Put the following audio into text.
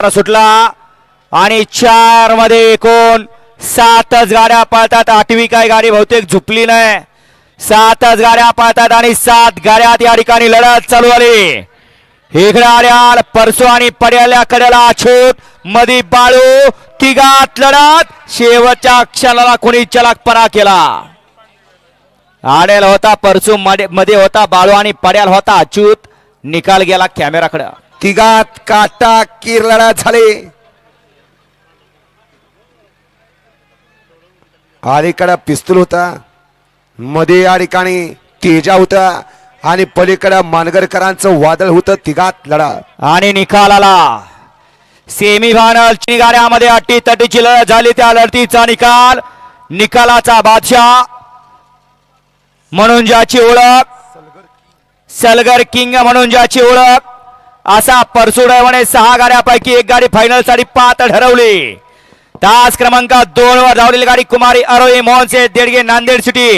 सुटला. आणि चारमध्ये एकूण सातच गाड्या पळतात. आठवी काय गाडी बहुतेक झुपली नाही. सातच गाड्या पळतात आणि सात गाड्यात या ठिकाणी लढत चालू आली. इकडे आल्याल परसू आणि पड्याल्या कड्याला अछूत मधी बाळू तिघात लढत. शेवटच्या क्षणाला कोणी चलाकपणा केला. आडेल होता परसू मध्ये मध्ये होता बाळू आणि पड्याल होता अच्युत निकाल गेला कॅमेराकडं तिघात काटा किरलडा झाले. अलीकडा पिस्तूल होता मध्ये या ठिकाणी तेजा होता आणि पलीकडं मानगरकरांचं वादळ होतं तिघात लढा. आणि निकाल आला सेमी फायनल चिगाऱ्यामध्ये अट्टी तटीची लढत झाली. त्या लढतीचा निकाल निकालाचा बादशाह म्हणून ज्याची ओळख सलगर किंग म्हणून ज्याची ओळख असा परसुडवणे सहा गाड्यापैकी एक गाडी फायनलसाठी पात ठरवली. तास क्रमांक दोन वर धावलेली गाडी कुमारी अरोई मोहनसे देडगे नांदेड सिटी.